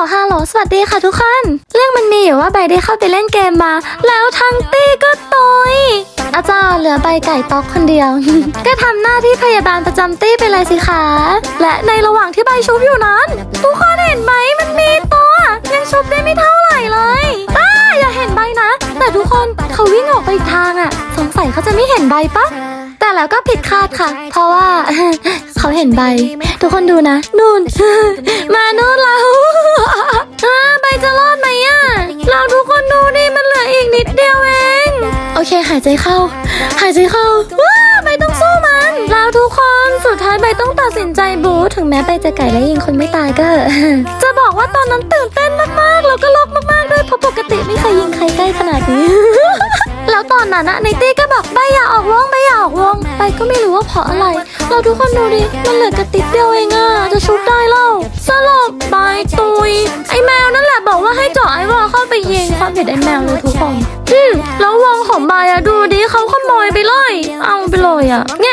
ฮัลโหลสวัสดีค่ะทุกคน เรื่องมันมีอยู่ว่าใบได้เข้าไปเล่นเกมมา แล้วทั้งตี้ก็ตอยอาจารย์เหลือใบไก่ต๊อกคนเดียว ก็ทำหน้าที่พยาบาลประจำตี้ไปเลยสิคะ และในระหว่างที่ใบชุบอยู่นั้น ทุกคนเห็นไหมมันมีตัวยังชุบได้ไม่เท่าไหร่เลยอ้าอย่าเห็นใบนะ แต่ทุกคนเขาวิ่งออกไปอีกทางอะ สงสัยเขาจะไม่เห็นใบปะแต่แล้วก็ผิดคาดค่ะ เพราะว่าเขาเห็นใบ ทุกคนดูนะ นู่น มานู่นล้ว อเคหายใจเข้า หายใจเข้าว้าใบต้องสู้มันแล้วทุกคนสุดท้ายใบต้องตัดสินใจบูถึงแม้ใบจะไก่และยิงคนไม่ตายก็ จะบอกว่าตอนนั้นตื่นเต้นมากๆแล้วก็ลกมากๆด้วยเพราะปกติไม่เคยยิงใครใกล้ขนาดนี้ แล้วตอนนั้นอะในตี้ก็บอกใบอย่าออกวงใบอย่าออกวงใบก็ไม่รู้ว่าเพราะอะไร เราทุกคนดูดิมันเหลือกระติดเดียวเองอะจะชุบได้ ไปยิงความผิดไอแมวเลยทุกคนอืมแล้ววงของบายอะดูดิเขาขโมยไปเลย เอาไปเลยอะแง